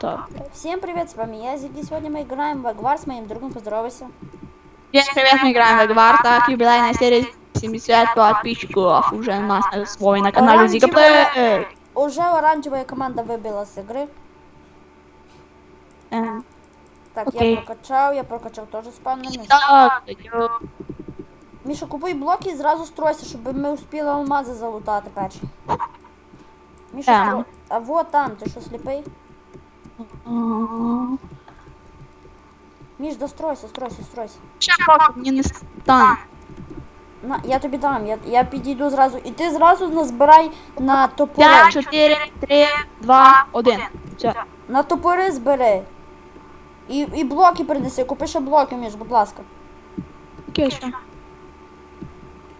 Так. Всем привет, с вами я, Зиги. Сегодня мы играем в Агвар с моим другом. Поздоровайся. Всем привет, мы играем в Эгвар, так, юбилейная серия 70 подписчиков уже у нас на свой на канале Зига Плей. Уже оранжевая команда выбила с игры. Эм, Так, Окей. я прокачав, я прокачав теж спавнений. Так, ё- Міша, купуй блоки і зразу стройся, щоб ми успіли алмази залутати перші. Міша, Там. строй. А вот там, ти що сліпий? Міш, да стройся, стройся, стройся. Мені не стане. На, я тобі дам, я, я підійду зразу. І ти зразу назбирай на топори. 5, 4, 3, 2, 1. Все. На топори збери. І, і блоки принеси, купи ще блоки, Міш, будь ласка. Окей, що?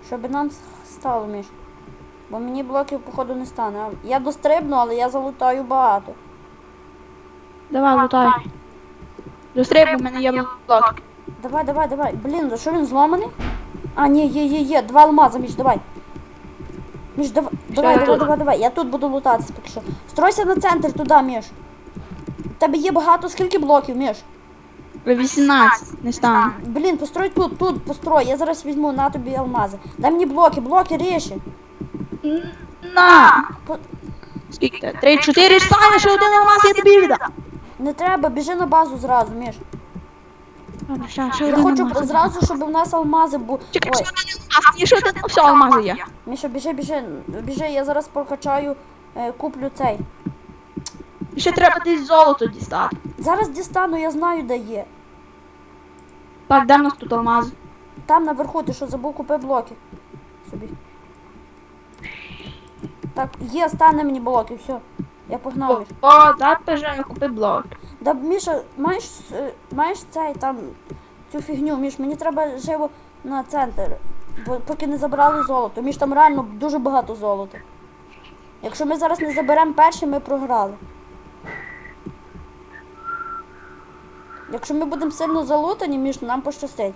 Щоб нам стало, Міш. Бо мені блоків, походу, не стане. Я дострибну, але я залутаю багато. Давай, лутай. Зустрій, бо в мене є блок. Давай, давай, давай. Блін, а що він зломаний? А, ні, є, є, є. Два алмаза, Міш, давай. Міш, давай, давай, давай, давай, давай. Я тут буду лутатись поки що. Стройся на центр туди, Міш. У тебе є багато, скільки блоків, Міш? 18, не стане. Блін, построй тут, тут, построй. Я зараз візьму на тобі алмази. Дай мені блоки, блоки ріші. На! По- Скільки? це? 3, 4, стане, ще один алмаз, я тобі віддам. Не треба, біжи на базу зразу, Міш. Ладно, ще, ще Я один хочу алмаз. зразу, щоб у нас алмази були. Чекай, Ой, ще один алмаз, мені ще один, все, алмази є. Міша, біжи, біжи, біжи, я зараз прокачаю, е, куплю цей. І Ще треба десь золото дістати. Зараз дістану, я знаю, де є. Так, де в нас тут алмази? Там наверху, ти що забув купи блоки. Собі. Так, є, стане мені блоки, все. Я погнав. О, о дай бажаю, купи блок. Да, Міша, маєш, е, маєш цей там цю фігню, Міш, мені треба живо на центр. Бо поки не забрали золото. Міш, там реально дуже багато золота. Якщо ми зараз не заберемо перші, ми програли. Якщо ми будемо сильно залутані, Міш, нам пощастить.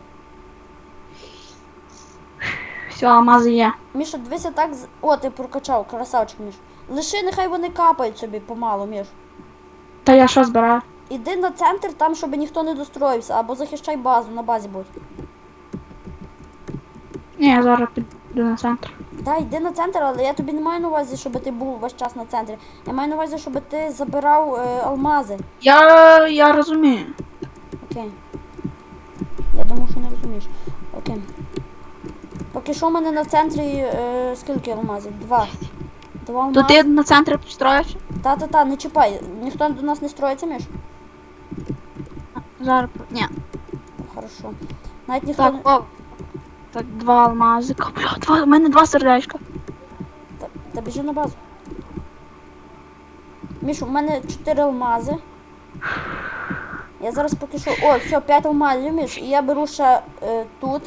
Все, алмази є. Міша, дивися так. О, ти прокачав, красавчик, Міш. Лиши, нехай вони капають собі помалу, Міш. Та я що збираю? Іди на центр там, щоб ніхто не достроївся, або захищай базу, на базі будь. Ні, я зараз піду на центр. Да, йди на центр, але я тобі не маю на увазі, щоб ти був весь час на центрі. Я маю на увазі, щоб ти забирав е, алмази. Я, я розумію. Окей. Я думав, що не розумієш. Окей. Поки що в мене на центрі е, скільки алмазів? Два. Два алмази. То ти на центр построївся? Та-та-та, не чіпай. Ніхто до нас не строїться, Міш? Зараз. Ні. Хорошо. Навіть ніхто Так, не. о. Так, два алмазика. Бля, два, у мене два сердечка. Та, та біжи на базу. Міш, у мене чотири алмази. Я зараз поки що. О, все, п'ять алмазів, Міш. І я беру ще е, тут.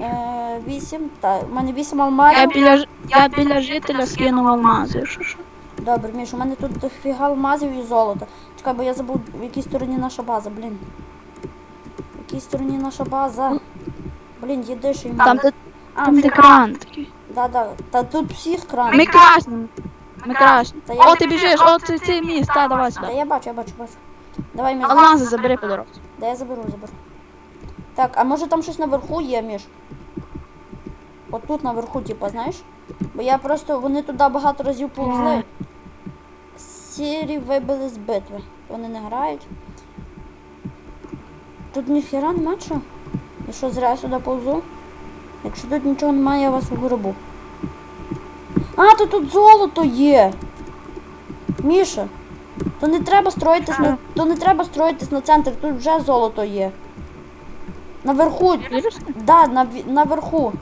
Е, вісім. Та, у мене вісім Я алмазів. біля, ж- я біля жителя скинув алмази. Що, що? Добре, Міш, у мене тут дофіга алмазів і золота. Чекай, бо я забув, в якій стороні наша база, блін. В якій стороні наша база? Блін, їди ще й Там, де, А, там, де кран такий. да, да. Та тут всіх кран. Ми красні. Ми красні. Та я- О, ти біжиш, о, це цей міст, та, давай Та сюди. я бачу, я бачу, бачу. Давай, Міш. Алмази забери по дорозі. Да я заберу, заберу. Так, а може там щось наверху є, Міш? От тут наверху, типа, знаєш? Бо я просто, вони туди багато разів повзли. Сірі вибили з битви. Вони не грають. Тут ніхіра нема чого. Я що, зря я сюди повзу? Якщо тут нічого немає, я вас угребу. А, то тут золото є. Міша, то не треба строїтись на. То не треба строїтись на центр, тут вже золото є. Наверху, да, на, наверху.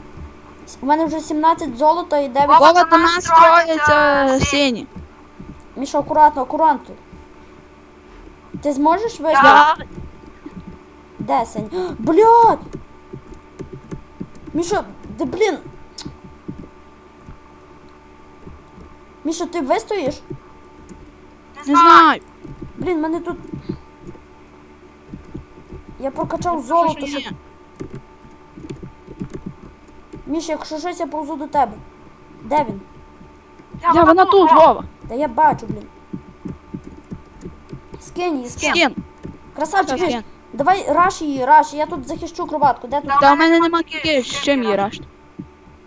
У мене вже 17 золота і 9. Вова до нас строїться сині. Міша, акуратно, акуратно. Ти зможеш вести? Я... Де синь? Блядь! Міша, де блін? Міша, ти вистоїш? Не знаю. Блін, мене тут. Я прокачав золото, Що? Міша, якщо щось, я повзу до тебе. Де він? Я вона тут, Вова. Та я бачу, блін. Скинь її, скинь. Скін. Красавчик, Міш, давай раш її, раш, я тут захищу кроватку, де тут? Та в мене нема кірки, з чим її рашти?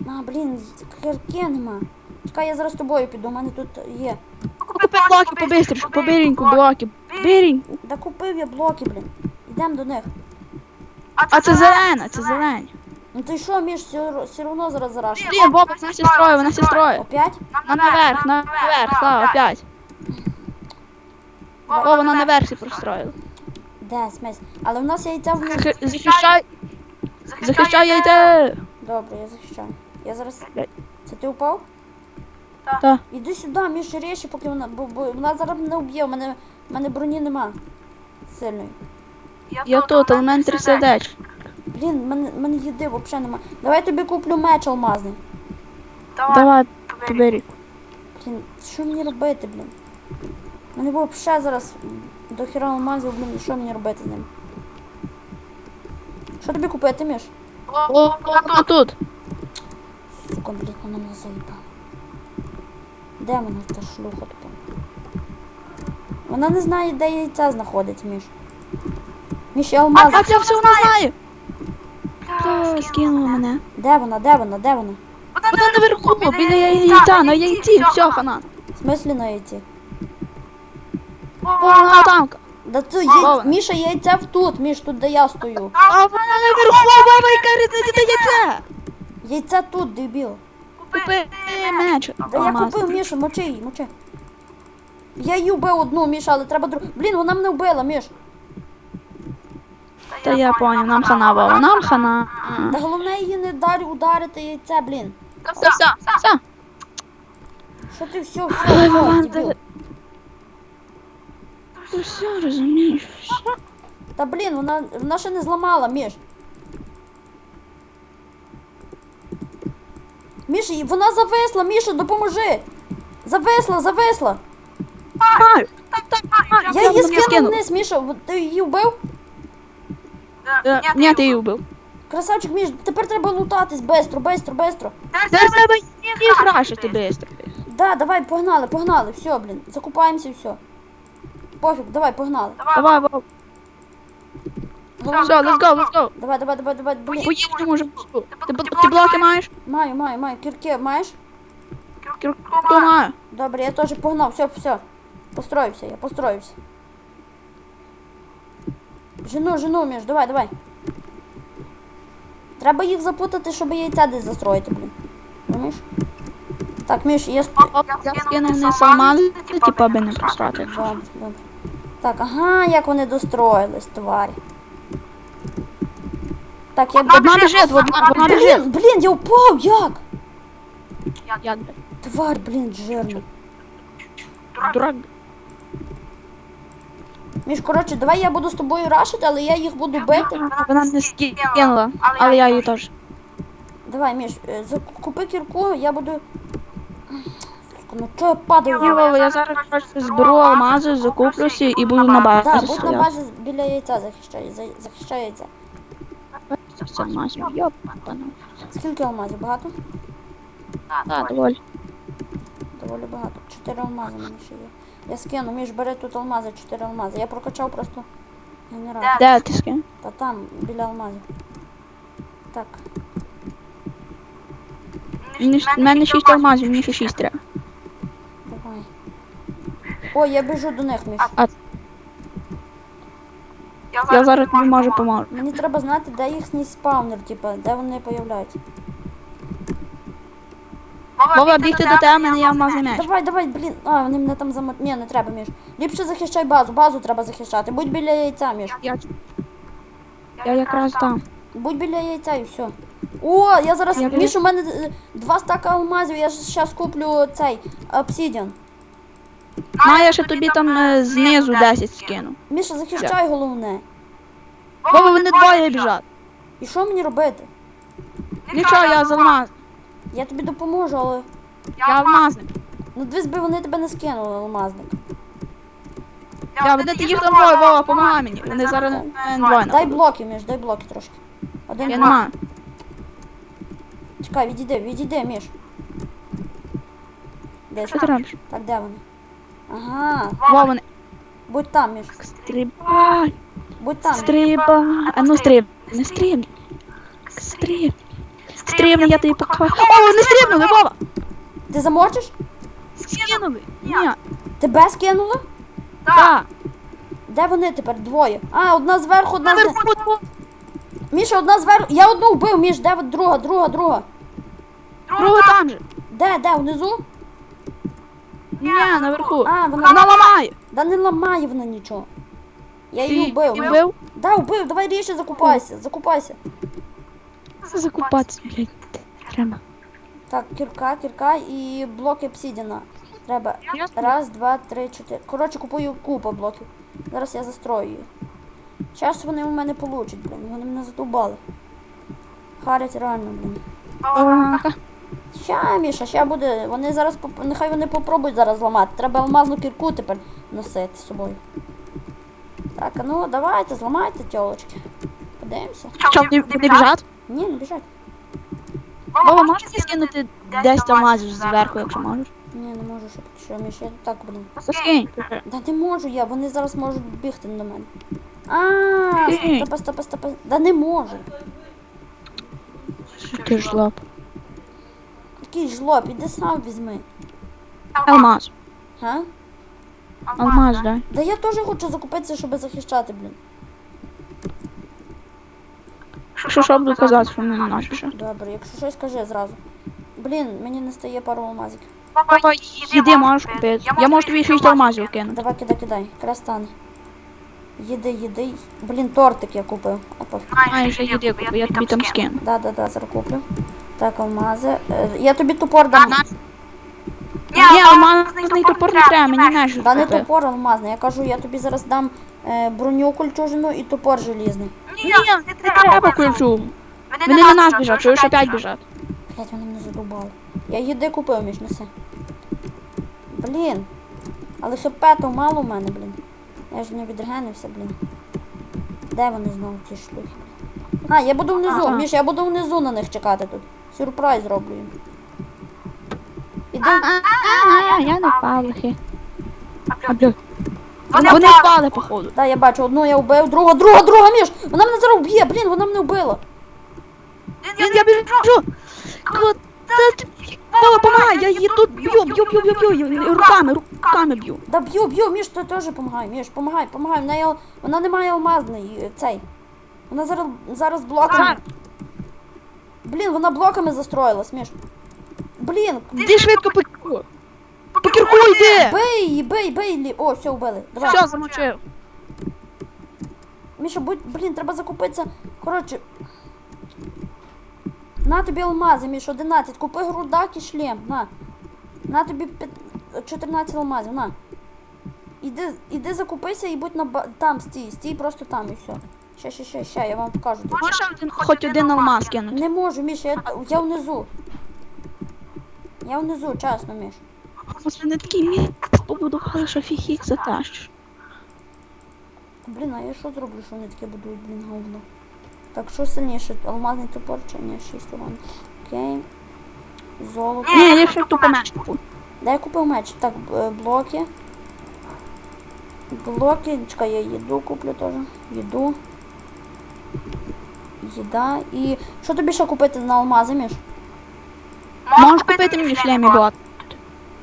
А, блін, кирки нема. Чекай, я зараз з тобою піду, у мене тут є. Купи блоки побистріше, побиреньку блоки. Биреньку. Да купив я блоки, блін. Йдемо до них. А це зелена, це зелені. Ну ти що, Міш, все, все одно зараз зараш. Блін, Боба, вона все строє, вона все строє. Опять? На наверх, наверх, та, опять. О, вона наверх все простроїла. Де, смесь? Але в нас яйця вниз. Захи- Захищай. Захищай яйце. Добре, я захищаю. Я зараз. Блядь. Це ти упав? Та. Іди сюди, Міш, ріші, поки вона. Бо, бо вона зараз мене вб'є, в мене, в мене броні нема. Сильної. Я тут, але в мене три сердечка. Блін, мене, мене їди взагалі нема. Давай я тобі куплю меч алмазний. Давай, побери. Блін, що мені робити, блін? У мене було ще зараз до хіра алмазів, блін, що мені робити з ним? Що тобі купити, Міш? О, вона тут. Сука, блін, вона мене заїбала. Де вона та шлюха тупа? Вона не знає, де яйця знаходиться, Міш. Міш, я А, алмаз. а я все вона знає. Та, скинула мене. Де вона, де вона, де вона? Вона наверху, біля яйця, на яйці, все, фанат. В смислі на яйці? О, вона там. Да Вова. яй... Міша, яйця в тут, Міш, тут де я стою. А вона наверху, баба, яка різниця яйце. Яйця тут, дебіл. Купи меч. Да я купив, Міша, мочи її, мочи. Я її вбив одну, Міша, але треба другу. Блін, вона мене вбила, Міш. Та я понял, нам хана, Вова, нам хана. Та головне її не дар ударити яйце, блін. Все, все, все. Що ти все, все, все, дебіл. Ти все розумієш, все. Та блін, вона, вона ще не зламала, Міш. Міша, вона зависла, Міша, допоможи. Зависла, зависла. Я її скинув вниз, Міша. Ти її вбив? Е, Ні, ти її вбив. Красавчик, Міш, тепер треба лутатись, бистро, бистро, бистро. Зараз треба їх рашити бистро. Да, давай, погнали, погнали, все, блін, закупаємося і все. Пофіг, давай, погнали. Давай. Головне- Все, let's go, let's go. Давай, давай, давай, давай, блін. Поїдемо вже. Ти, бл- ти блоки маєш? Маю, маю, маю. Кірки маєш? Кірку маю. Добре, я теж погнав, все, все. Построївся, я построївся. Жену, жену, Міш, давай, давай. Треба їх запутати, щоб яйця десь застроїти, блін. Розумієш? Так, Міш, я... сп- я скинув не салмани, типу, аби не просрати. Добре, добре. Так, ага, як вони достроїлись, тварі. Так, я... Одна біжить, одна, одна біжить. Блін, я упав, як? Як би? Тварь, блін, жирний. Дурак. Міш, коротше, давай я буду з тобою рашити, але я їх буду бити. Вона не скинула, але я її теж. Давай, Міш, е, зак- купи кірку, я буду. Сука, ну чого я падаю? Вова, я зараз зберу алмази, закуплюся і буду на Так, базі будь на базі біля яйця захищай, за- захищай яйця. Це алмазів, йопана. Скільки алмазів? Багато? Так, доволі. Доволі багато. Чотири алмази в мене ще є. Я скину, Міш, бери тут алмази, чотири алмази. Я прокачав просто генератор. Де ти скинув? Та там, біля алмазів. Так, Мені ж- в мене 6 алмазів, мені ще 6 треба. давай. Ой, я біжу до них, Міш. Я зараз не можу поможу. Мені треба знати, де їхній спаунер, типа, де вони появляються. Вова, бігти до мене є алмазний меч. Давай, давай, блін. А, вони мене там замот... Ні, не треба, Міш. Ліпше захищай базу, базу треба захищати. Будь біля яйця, Міш. Я, я якраз там. Будь біля яйця і все. О, я зараз. Я Міш, у мене е, два стака алмазів, я зараз куплю цей обсідіан. На, я ще тобі там е, знизу 10 скину. Міша, захищай головне. Вова, вони двоє біжать. І що мені робити? Нічого, я з алмаз. Я тобі допоможу, але. Я алмазник. Ну дивись би вони тебе не скинули, алмазник. Я веде ти їх там двоє, Вова, помагай мені. Вони зараз е, двоє. Дай блоки, Міш, дай блоки трошки. Один Я не блок. маю. Чекай, відійди, відійди, Міш. Десь. Що ти робиш? Так, де вони? Ага. Вова, вони. Будь там, Міш. Стрибай. Будь там. Стрибай. А ну стриб. Не стрибни. Стриб. Стрибни, я тобі покажу. О, не стрибнули, Вова. Ти замочиш? Скинули. Ні. Тебе скинули? Так. Де вони тепер? Двоє. А, одна зверху, одна знизу. Наверху. Міша, одна зверху. Я одну вбив, Міш, де друга, друга, друга. Другого там же. Де, де, внизу? Ні, наверху. А, вона. Вона ламає. Да не ламає вона нічого. Я її вбив. Ти вбив? Да, вбив, давай ріши закупайся, закупайся. Закупатися, блядь. Треба. Так, кірка, кірка і блоки обсідіна. Треба. Раз, два, три, чотири. Коротше, купую купу блоків. Зараз я застрою їх. Зараз вони у мене получать, блін. Вони мене задовбали. Харять реально, блін. Ща, Міша, ща буде. Вони зараз поп- нехай вони попробують зараз зламати. Треба алмазну кірку тепер носити з собою. Так, а ну давайте, зламайте, тьолочки. Подивимося. Що, вони вони біжать? Ні, не біжать. Вова, можеш скинути 10 алмазів зверху, якщо можеш? Ні, не можу, щоб що, Міша, я так, блін. Заскинь. Да не можу я, вони зараз можуть бігти до мене. А, стопа, стопа, стопа. Да не можу. Що ти жлоб? Який жлоб, іди сам візьми. Алмаз. Га? Алмаз, дай. Да я теж хочу закупитися, щоб захищати, блін. Що що буду казати, що не наші ще? Добре, якщо щось кажи зразу. Блін, мені не стає пару алмазиків. Їди можеш купити. Я можу тобі 6 алмазів кинути. Давай, кидай, кидай. Якраз стане. Їди, їди. Блін, тортик я купив. А пофіг. А, ще їди купи, я тобі там скину. Да, да, да, зараз куплю. Так, алмази. Е, Я тобі топор дам. Ні, алмазний топор не треба, мені наші Да не купи. топор алмазний. Я кажу, я тобі зараз дам е, броню кольчужину і топор желізний. Ні, не треба ключу. Вони на нас біжать, чуєш, опять біжать. Блять, вони мене задубали. Я їди купив між неси. Блін. Але хп то мало у мене, блін. Я ж не відрегенився, блін. Де вони знову ті шлюхи? А, я буду внизу, Ага. Міш, я буду внизу на них чекати тут. Сюрприз зроблю їм. Іди. А, я не впав, лихи. А, бля. Вони впали, походу. Да, я бачу, одну я вбив, другу, друга, друга, Міш! Вона мене зараз вб'є, блін, вона мене вбила. Він, я біжу. Куда ти? Вова, помагай, я її тут б'ю, б'ю, б'ю, б'ю, б'ю, руками, руками б'ю. Да б'ю, б'ю, Міш, ти теж помагай, Міш, помагай, помагай. Вона, є- вона не має алмазний е, цей. Вона зараз, зараз блоками. Ага. Блін, вона блоками застроїлась, Міш. Блін, Іди швидко кірку. По кірку йди. бий її, бий, бий. О, все, вбили. Давай. Все, замочив. Міша, будь, блін, треба закупитися. Коротше. На тобі алмази, Міш, 11. Купи грудак і шлем. На. На тобі п'ят- 14 алмазів, на. Іди, іди закупися і будь на ба- там, стій, стій просто там і все. Ще, ще, ще, ще, я вам покажу. де. Можеш один, хоч один алмаз кинути? Не можу, Міш, я, я внизу. Я внизу, чесно, Міш. Не такий міг побудували, що фіг їх затащиш. Блін, а я що зроблю, що вони таке будують, блін, говно. Так, що сильніше? Алмазний топор чи ні? 6 алмазів. Окей. Золото. Ні, я ще тупо меч купую. Де я купив меч? Так, е, блоки. Блоки, чекай, я їду куплю теж. Їду. Їда. І що тобі ще купити на алмази, Міш? Можеш купити мені шлемі блок.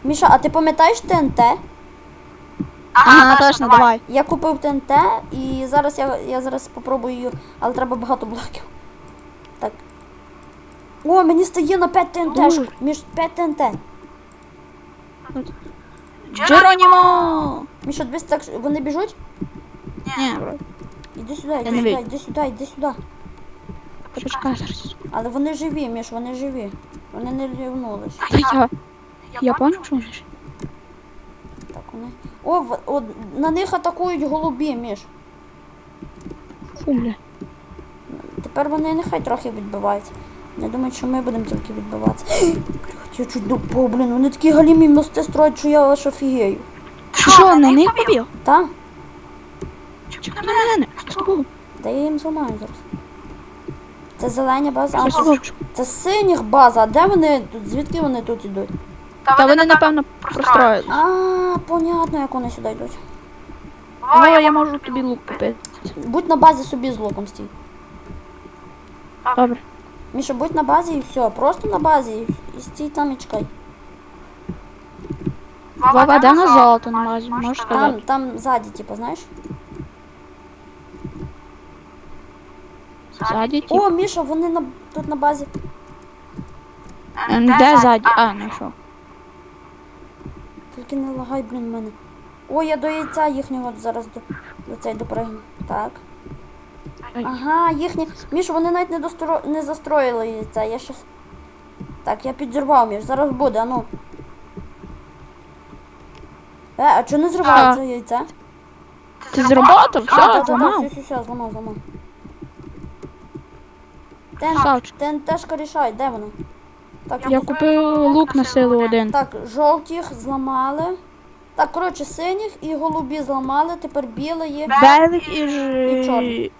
Міша, а ти пам'ятаєш ТНТ? Ага, точно, давай. Я купив ТНТ і зараз я, я зараз спробую її, але треба багато блоків. Так. О, мені стає на 5 ТНТ. Між 5 ТНТ. Джеронімо! Міша, дивись, так вони біжуть? Ні, Іди сюди, іди сюди, іди сюди, іди сюди. почекай зараз. Але вони живі, Міш, вони живі. Вони не рівнулись. Я, я поняв, що вони ж. Так, вони. О, в- о, на них атакують голубі, Міш. Фу, бля. Тепер вони нехай трохи відбиваються. Не думаю, що ми будемо тільки відбиватися. Блядь, я чуть допав, блін, вони такі галімі мости строять, що я аж офігею. Що, на них побіг? Та? Чекай на мене. З тобою. Та я їм зламаю зараз. Це зелені база, а Я з це, тобою. це синіх база. А де вони тут? Звідки вони тут йдуть? Та вони, напевно, простроїли. А, понятно, як вони сюди йдуть. О, я можу тобі лук купити. Будь на базі собі з луком стій. Добре. Міша, будь на базі і все. Просто на базі і, і стій там і чекай. Вова, де на золото на базі? Можеш Там, сказати? там ззаді, типу, знаєш? Ззаді, ті. О, Міша, вони на, тут на базі. Ем, Де ззаді? А, не що. Тільки не лагай, блін, мене. О, я до яйця їхнього зараз до, до цей допригну. Так. Ага, їхні. Міш, вони навіть не достро... не застроїли яйця. Я щас. Так, я підірвав, Міш, зараз буде, а ну. Е, а чого не зривається А. яйця? Ти да, Все, да, да, зламав. все, все, все, зламав, зламав. Тен, тен тежка рішай, де вона? Так, Я купив лук на силу один. так, жовтіх зламали. Так, коротше, синіх і голубі зламали, тепер біле є. Белих і І ж... чорний.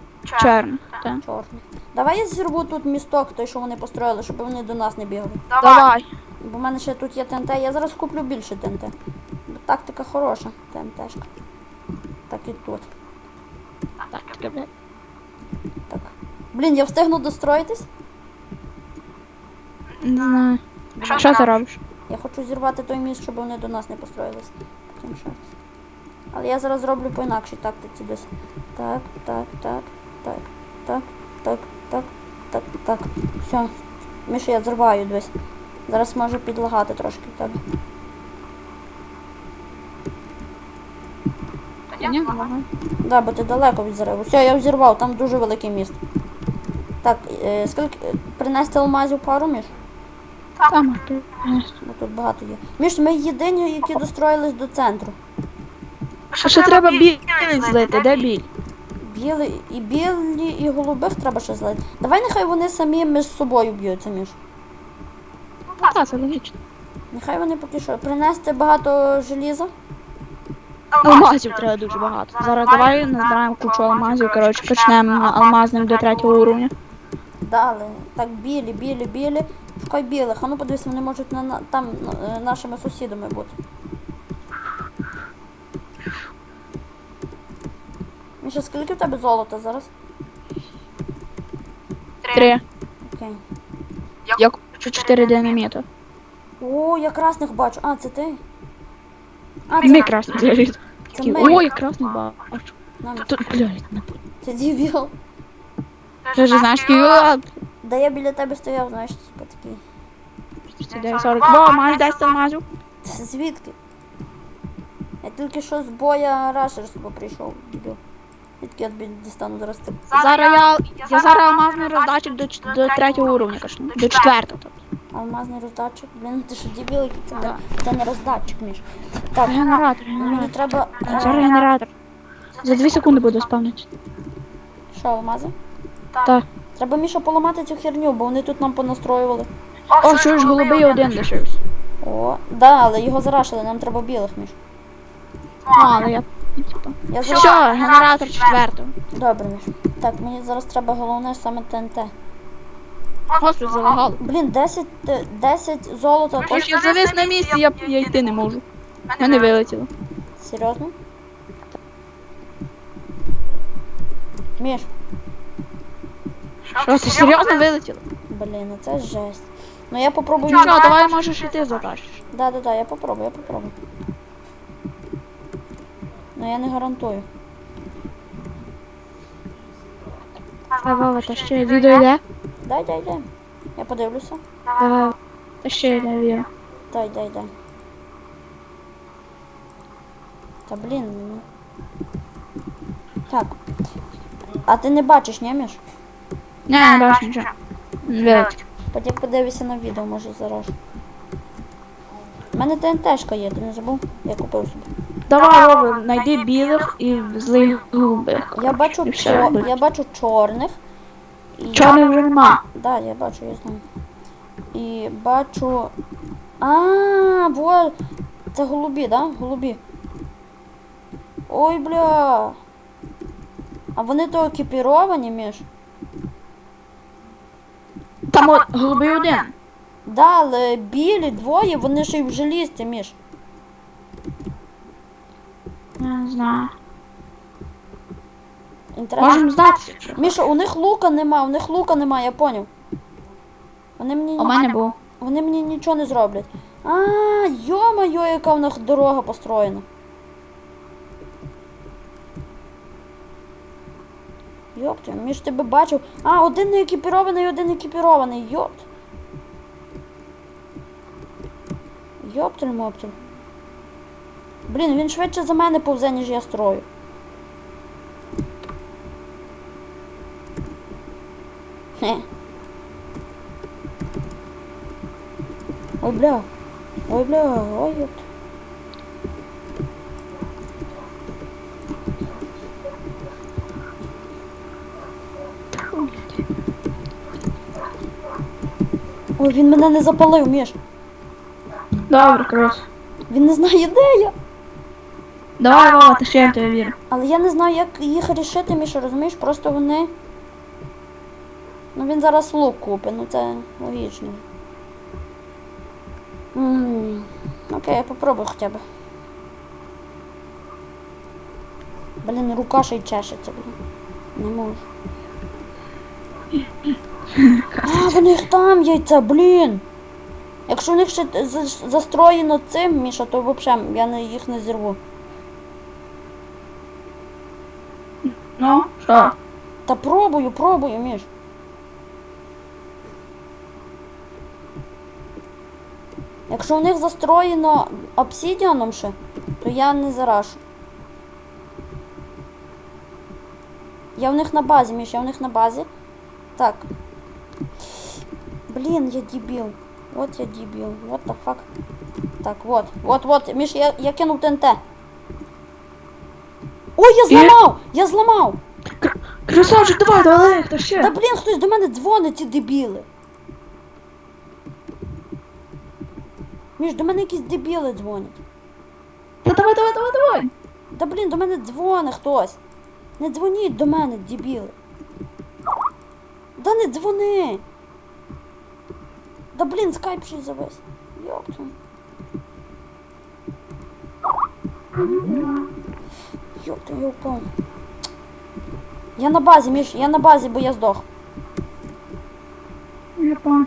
Так. Чорний. Давай я зірву тут місток, той, що вони построїли, щоб вони до нас не бігали. Давай. Бо в мене ще тут є ТНТ, я зараз куплю більше ТНТ. Бо тактика хороша, ТНТшка. Так і тут. Так. Так. Блін, я встигну достроїтись? Не знаю. Що ти робиш? Я хочу зірвати той міст, щоб вони до нас не раз. Але я зараз зроблю по інакшій тактиці десь. Так, так, так, так, так, так, так, так, так. Все. Міша, я зриваю десь. Зараз може підлагати трошки в тебе. Ні. Да, бо ти далеко від зриву. Все, я взірвав, там дуже великий міст. Так, е, скільки. е, Принести алмазів пару між? Там. ти. Тут багато є. Між ми єдині, які достроїлись до центру. Ще треба білий злити, де біль? Білі і білі, і голубих треба ще злити. Давай нехай вони самі між собою б'ються між. Так, це логічно. Нехай вони поки що. Принести багато желіза. Алмазів треба дуже багато. Зараз давай назбираємо кучу алмазів, коротше, почнемо алмазним до третього уровня. Дали. Так, білі, білі, білі. Шукай білих. А ну подивись, вони можуть на, на там е, нашими сусідами бути. Міша, скільки в тебе золота зараз? Три. Окей. Я купу чотири динаміту. О, я красних бачу. А, це ти? А, Мій це, красний заліз. це ми. Ой, я красний бачу. Нам- Тут, блядь, не Це дебіл. Ти ж знаєш, скільки Да я біля тебе стояв, знаєш, типа такий. 39, Бо, маєш 10 алмазів? Звідки? Я тільки що з боя рашерства прийшов, дебіл. Звідки я тобі дістану зараз ти. Зараз я, я зараз алмазний роздачик до, ч- до третього уровня качну. До четвертого. тобто. Алмазний роздатчик. Блін, ти що дебіл, який це, не, це не роздатчик, Міш. Так, Генератор, мені треба. е, Зараз генератор. За 2 секунди буде спавнити. Що, алмази? Так. Треба Міша поламати цю херню, бо вони тут нам понастроювали. О, чуєш, голубий один лишився. О, да, але його зарашили, нам треба білих, Міш. Ну, але я... типа. Я Все, зараз... генератор четвертого. Добре, Міш. Так, мені зараз треба головне саме ТНТ. Господи, залагало. Блін, 10, е, 10 золота Ось коштує. я завис на місці, я, я йти не можу. Мене вилетіло. Серйозно? Міш, Що, ти серйозно вилетіло? блін, ну це жесть. Ну я попробую. Ну що, давай можеш і ти затащиш. Да, да, да, я попробую, я попробую. Ну я не гарантую. Давай, та ще відео йде. Дай, дай, дай. Я подивлюся. Давай. Та ще йде відео. Дай, дай, дай. Та блін. ну. Так. А ти не бачиш, ні, Міш? Не, не бачу нічого. Вилетіло. Потім подивися на відео, може зараз. У мене ТНТшка є, ти не забув? Я купив собі. Давай, Вова, знайди білих і злих голубих. Я бачу, І все, чо... буде. я бачу чорних. І... Чорних вже нема. Да, я бачу, я знаю. І бачу. А, во. Це голубі, да? Голубі. Ой, бля. А вони то екіпіровані, Міш? Там от голубий один. Да, але білі двоє, вони ще й в желізці, Міш. Я не знаю. Можемо здатися. Міша, у них лука нема, у них лука нема, я поняв. Вони мені, У мене був. вони мені нічого не зроблять. А, йо-моє, яка в них дорога построєна. Йопт, між тебе бачив. А, один не екіпірований, один екіпірований. Йопт. Йоптель моптель. Блін, він швидше за мене повзе, ніж я строю. Хе. Ой, бля. Ой, бля, ой, ёпт. Ой, він мене не запалив, Міш. Добре, крос. Він не знає, де я. Давай, Вова, ти ще я в тебе вірю. Але я не знаю, як їх рішити, Міша, розумієш? Просто вони. Ну він зараз лук купить, ну це логічно. м Окей, я попробую хоча б. Блін, рука ще й чешеться, блін. Не можу. А, в них там яйця, блін. Якщо в них ще за- застроєно цим, Міша, то взагалі я їх не зірву. Ну, що? Та пробую, пробую, Міш. Якщо у них застроєно обсідіаном ще, то я не зарашу. Я в них на базі, Міш, я в них на базі. Так. Блін, я дебіл. От я дебіл. What the fuck. Так, вот. Вот, вот. Міш, я, я кинув ТНТ. Ой, я зламав! Я зламав! Красавчик, давай, давай, хто ще? Та блін, хтось до мене дзвонить, ці дебіли. Між, до мене якісь дебіли дзвонять. Та давай, давай, давай, давай. Та блін, до мене дзвонить хтось. Не дзвоніть до мене, дебіли. Да не дзвони. Да блін, скайп ще й завис. Йопту. Йопту, я впав. Я на базі, Міш, я на базі, бо я здох. Я понял.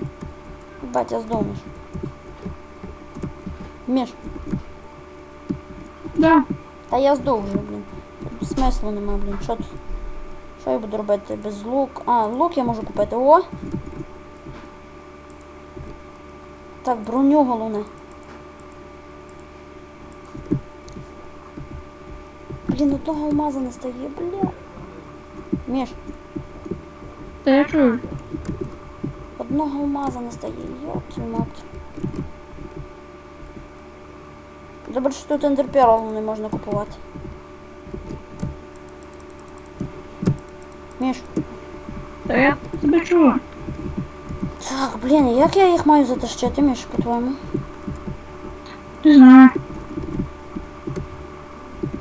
Бать, я здох, Міш. Міш, Да. та я здох вже, блін. Тут Смислу нема, блін. Що тут? Що я буду робити без лук? А, лук я можу купити. О! Так, броню головне. Блін, одного алмаза не стає, бля. Міш, Та я чую. одного алмаза не стає. Йопті мать. Добре, що тут ендерперл не можна купувати. Міш. Та я тебе чую. Блін, як я їх маю затащити, Міш, по-твоєму? Не знаю.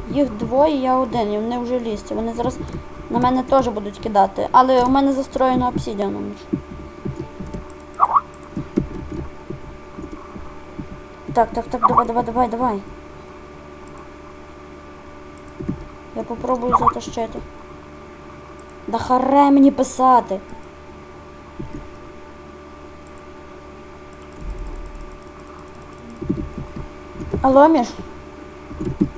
Їх двоє, я один, і вони вже лізці. Вони зараз на мене теж будуть кидати. Але у мене застроєно обсідіаном. Так, так, так, давай, давай, давай, давай. Я попробую затащити. Да харе мені писати. Алло, Міш?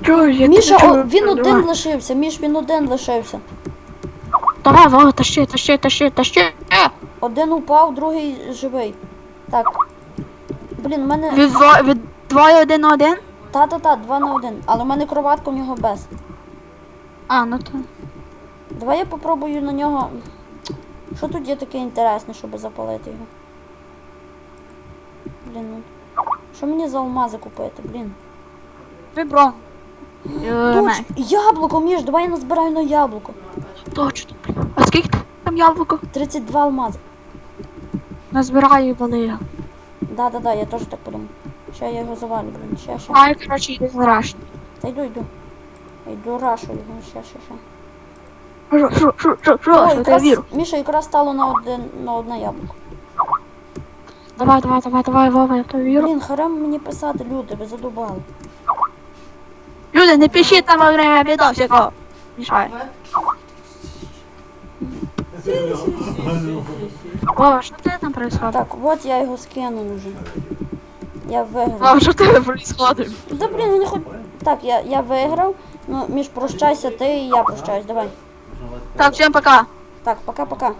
Чую, я Міша, тебе о, чую. він Давай. один лишився, Міш, він один лишився. Давай, Вова, тащи, тащи, тащи, тащи. Один упав, другий живий. Так. Блін, у мене. Від, дво- від двоє один на один? Та-та-та, два на один. Але у мене кроватка у нього без. А, ну то. Давай я попробую на нього. Що тут є таке інтересне, щоб запалити його? Блін, ну. Що мені за алмази купити, блін? Вибро. Е, Точ, яблуко, Міш, давай я назбираю на яблуко. Точно. А скільки там яблуко? 32 алмази. Назбираю вали. Да-да-да, я теж так подумав. Ще я його завалю, блін. Ще, ще. Ай, коротше, йди зараш. Та йду, йду. Йду рашу його, ще, ще, ще. Що, що, що, що, що, О, що, я якраз, вірю. Міша, якраз стало на, один, на одне яблуко. Давай, давай, давай, давай, Вова, я тобі вірю. Блін, харам мені писати, люди, ви задубали. Люди, не пишіть там во время відосика. Мішає. Вова, що в тебе там происходит? Так, от я його скинув уже. Я виграв. Вова, що в тебе происходит? Да блін, вони хоч. Так, я, я виграв. Ну, між прощайся ти і я прощаюсь. Давай. Так, всем пока. Так, пока-пока.